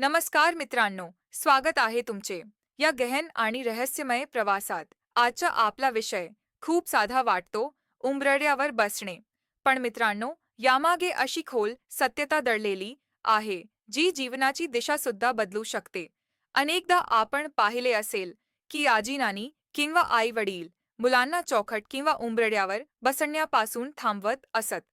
नमस्कार मित्रांनो स्वागत आहे तुमचे या गहन आणि रहस्यमय प्रवासात. आजचा आपला विषय खूप साधा वाटतो उंबरड्यावर बसणे. पण मित्रांनो यामागे अशी खोल सत्यता दडलेली आहे जी जीवनाची दिशा सुद्धा बदलू शकते. अनेकदा आपण पाहिले असेल की आजी नानी किंवा आई वडील मुलांना चौखट किंवा उंबरड्यावर बसण्यापासून थांबवत असत.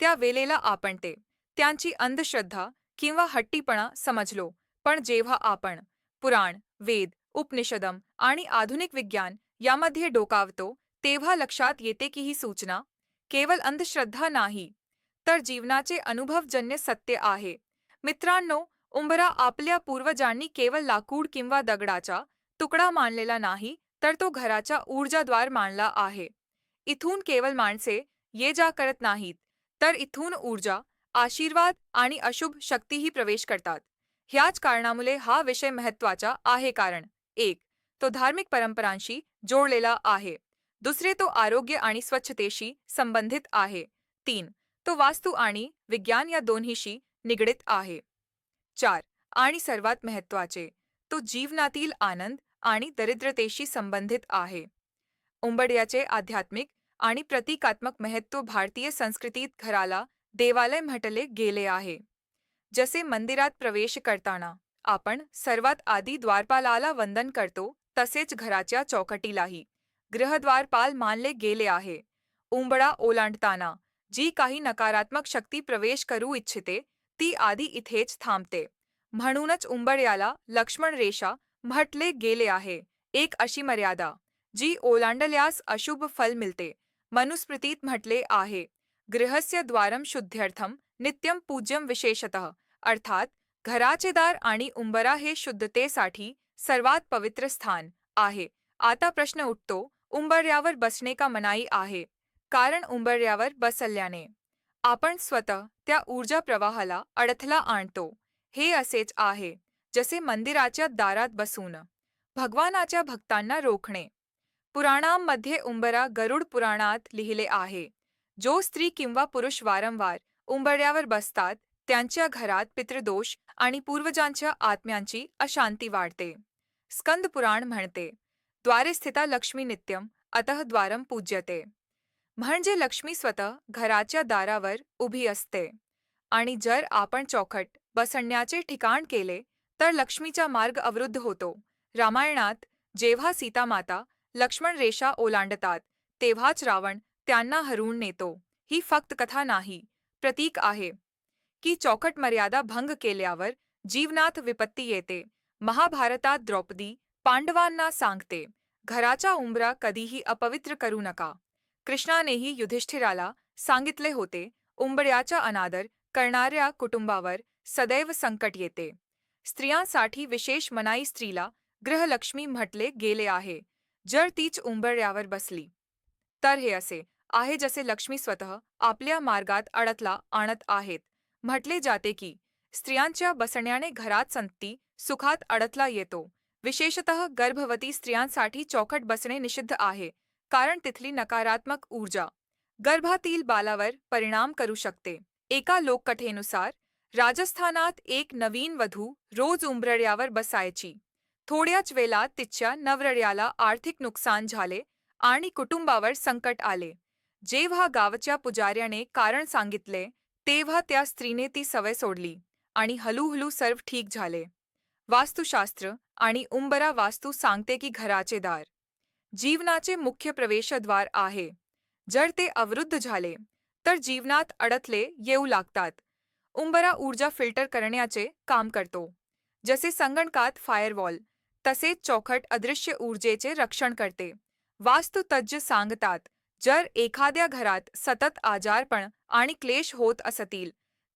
त्या वेळेला आपण ते त्यांची अंधश्रद्धा किंवा हट्टीपणा समजलो. पण जेव्हा आपण पुराण वेद उपनिषदम आणि आधुनिक विज्ञान यामध्ये डोकावतो तेव्हा लक्षात येते की ही सूचना केवळ अंधश्रद्धा नाही तर जीवनाचे अनुभवजन्य सत्य आहे. मित्रांनो उंबरा आपल्या पूर्वजांनी केवळ लाकूड किंवा दगडाचा तुकडा मानलेला नाही तर तो घराचा ऊर्जाद्वार मानला आहे. इथून केवळ माणसे ये जा करत नाहीत तर इथून ऊर्जा आशीर्वाद आणि अशुभ शक्तीही प्रवेश करतात. ह्याच कारणामुळे हा विषय महत्त्वाचा आहे कारण एक तो धार्मिक परंपरांशी जोडलेला आहे. दुसरे तो आरोग्य आणि स्वच्छतेशी संबंधित आहे. तीन तो वास्तू आणि विज्ञान या दोन्हीशी निगडित आहे. चार आणि सर्वात महत्त्वाचे तो जीवनातील आनंद आणि दरिद्रतेशी संबंधित आहे. उंबड्याचे आध्यात्मिक आणि प्रतिकात्मक महत्त्व भारतीय संस्कृतीत घराला देवालय म्हटले गेले आहे. जसे मंदिरात प्रवेश करताना आपण सर्वात आधी द्वारपालाला वंदन करतो, तसेच घराच्या चौकटीलाही. गृहद्वारपाल मानले गेले आहे. उंबडा ओलांडताना जी काही नकारात्मक शक्ती प्रवेश करू इच्छिते, ती आधी इथेच थांबते. म्हणूनच उंबड्याला लक्ष्मण रेषा म्हटले गेले आहे, एक अशी मर्यादा, जी ओलांडल्यास अशुभ फल मिळते, मनुस्मृतीत म्हटले आहे. गृहस्य द्वारम शुद्ध्यर्थम नित्यम पूज्यम विशेषतः अर्थात घराचे दार आणि उंबरा हे शुद्धतेसाठी सर्वात पवित्र स्थान आहे. आता प्रश्न उठतो उंबर्यावर बसणे का मनाई आहे? कारण उंबर्यावर बसल्याने आपण स्वतः त्या ऊर्जा प्रवाहाला अडथळा आणतो. हे असेच आहे जसे मंदिराच्या दारात बसून. भगवानाच्या भक्तांना रोखणे. पुराणांमध्ये उंबरा गरुड पुराणात लिहिले आहे जो स्त्री किंवा पुरुष वारंवार उंबऱ्यावर बसतात त्यांच्या घरात पितृदोष आणि पूर्वजांच्या आत्म्यांची अशांती वाढते. स्कंद पुराण म्हणते द्वारे स्थिता लक्ष्मी नित्यम अतः द्वारम पूज्यते. म्हणजे लक्ष्मी स्वतः घराच्या दारावर उभी असते आणि जर आपण चौखट बसण्याचे ठिकाण केले तर लक्ष्मीचा मार्ग अवरुद्ध होतो. रामायणात जेव्हा सीतामाता लक्ष्मण रेषा ओलांडतात तेव्हाच रावण त्यांना हरवून नेतो. ही फक्त कथा नाही प्रतीक आहे. की चौकट मर्यादा भंग केल्यावर जीवनात विपत्ती येते. महाभारतात द्रौपदी पांडवांना सांगते घराचा उंबरा कधीही अपवित्र करू नका. कृष्णानेही युधिष्ठिराला सांगितले होते उंबऱ्याचा अनादर करणाऱ्या कुटुंबावर सदैव संकट येते. स्त्रियांसाठी विशेष मनाई स्त्रीला गृहलक्ष्मी म्हटले गेले आहे. जर तीच उंबऱ्यावर बसली तर हे असे आहे जसे लक्ष्मी स्वतः आपल्या मार्गात अडथळा आणत आहेत. म्हटले जाते की स्त्रियांच्या बसण्याने घरात संतती सुखात अडथळा येतो. विशेषतः गर्भवती स्त्रियांसाठी चौकट बसणे निषिद्ध आहे कारण तिथली नकारात्मक ऊर्जा गर्भातील बालावर परिणाम करू शकते. एका लोककथेनुसार राजस्थानात एक नवीन वधू रोज उंबरड्यावर बसायची. थोड्याच वेळात तिच्या नवरड्याला आर्थिक नुकसान झाले आणि कुटुंबावर संकट आले. जेव्हा गावच्या पुजाऱ्याने कारण सांगितले तेव्हा त्या स्त्रीने ती सवय सोडली आणि हळूहळू सर्व ठीक झाले. वास्तुशास्त्र आणि उंबरा वास्तू सांगते की घराचे दार. जीवनाचे मुख्य प्रवेशद्वार आहे. जर ते अवरुद्ध झाले तर जीवनात अडथले येऊ लागतात. उंबरा ऊर्जा फिल्टर करण्याचे काम करतो. जसे संगणकात फायरवॉल तसेच चौखट अदृश्य ऊर्जेचे रक्षण करते. वास्तुतज्ज्य सांगतात जर एखाद्या घरात सतत आजारपण आणि क्लेश होत असतील.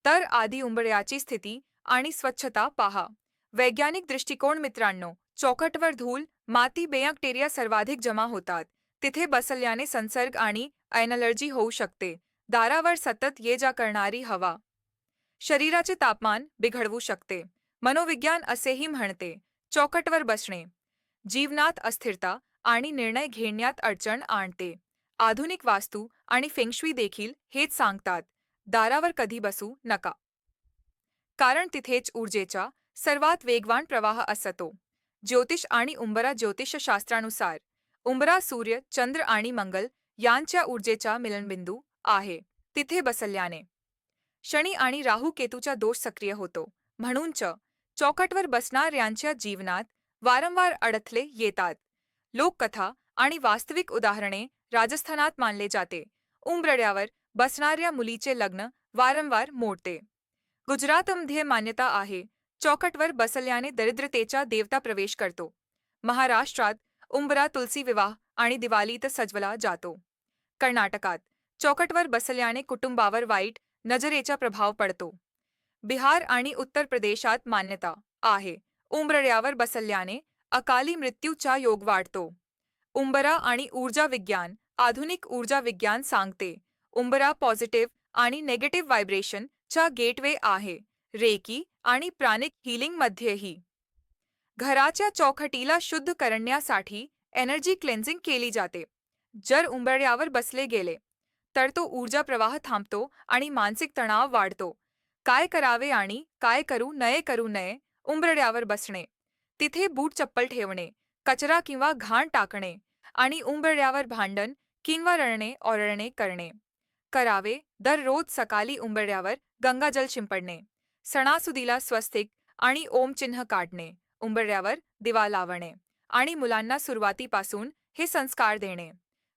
तर आधी उंबऱ्याची स्थिती आणि स्वच्छता पहा. वैज्ञानिक दृष्टिकोन मित्रांनो चौकटवर धूल माती बेअक्टेरिया सर्वाधिक जमा होतात. तिथे बसल्याने संसर्ग आणि ॲनलर्जी होऊ शकते. दारावर सतत ये जा करणारी हवा. शरीराचे तापमान बिघडवू शकते. मनोविज्ञान असेही म्हणते चौकटवर बसणे. जीवनात अस्थिरता आणि निर्णय घेण्यात अडचण आणते. आधुनिक वास्तू आणि फेंगशुई देखील हेच सांगतात. दारावर कधी बसू नका. कारण तिथेच ऊर्जेचा सर्वात वेगवान प्रवाह असतो. ज्योतिष आणि उंबरा ज्योतिषशास्त्रानुसार उंबरा सूर्य चंद्र आणि मंगल यांच्या ऊर्जेचा मिलनबिंदू आहे तिथे बसल्याने. शनी आणि राहू केतूचा दोष सक्रिय होतो. म्हणूनच चौकटवर बसणाऱ्यांच्या जीवनात वारंवार अडथळे येतात. लोककथा आणि वास्तविक उदाहरणे राजस्थानात मानले जाते. उंबरड्यावर बसणाऱ्या मुलीचे लग्न वारंवार मोडते. गुजरातमध्ये मान्यता आहे. चौकटवर बसल्याने दरिद्रतेचा देवता प्रवेश करतो. महाराष्ट्रात उंबरा तुलसी विवाह आणि दिवाळीत सजवला जातो. कर्नाटकात चौकटवर बसल्याने कुटुंबावर वाईट नजरेचा प्रभाव पडतो. बिहार आणि उत्तर प्रदेशात मान्यता आहे. उंबरड्यावर बसल्याने अकाली मृत्यूचा योग वाढतो. उंबरा आणि ऊर्जा विज्ञान आधुनिक ऊर्जा विज्ञान सांगते. उंबरा पॉझिटिव्ह आणि नेगेटिव्ह व्हायब्रेशन चा गेटवे आहे रेकी आणि प्राणिक हिलिंगमध्येही घराच्या चौखटीला शुद्ध करण्यासाठी एनर्जी क्लेन्झिंग केली जाते. जर उंबरड्यावर बसले गेले तर तो ऊर्जा प्रवाह थांबतो आणि मानसिक तणाव वाढतो. काय करावे आणि काय करू नये करू नये उंबरड्यावर बसणे. तिथे बूट चप्पल ठेवणे कचरा किंवा घाण टाकणे आणि उंबरड्यावर भांडण किंवा रडणे ओरडणे करणे. करावे दररोज सकाळी उंबरड्यावर गंगाजल शिंपडणे. सणासुदीला स्वस्तिक आणि ओम चिन्ह काढणे. उंबरड्यावर दिवा लावणे आणि मुलांना सुरुवातीपासून हे संस्कार देणे.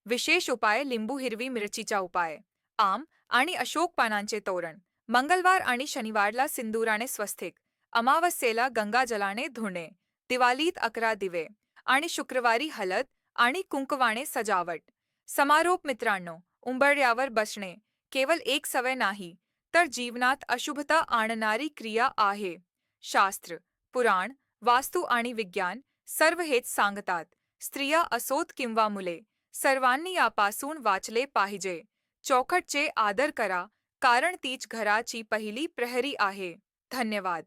विशेष उपाय लिंबू हिरवी मिरचीचा उपाय. आम आणि अशोक पानांचे तोरण. मंगळवार आणि शनिवारला सिंदुराने स्वस्तिक. अमावस्येला गंगाजलाने धुणे. दिवाळीत अकरा दिवे आणि शुक्रवारी हलद आणि कुंकवाने सजावट. समारोप मित्रांनो उंबरड्यावर बसणे केवळ एक सवय नाही तर जीवनात अशुभता आणणारी क्रिया आहे. शास्त्र पुराण वास्तू आणि विज्ञान सर्व हेच सांगतात. स्त्रिया असोत किंवा मुले सर्वांनी यापासून वाचले पाहिजे. चौखटचे आदर करा कारण तीच घराची पहिली प्रहरी आहे. धन्यवाद.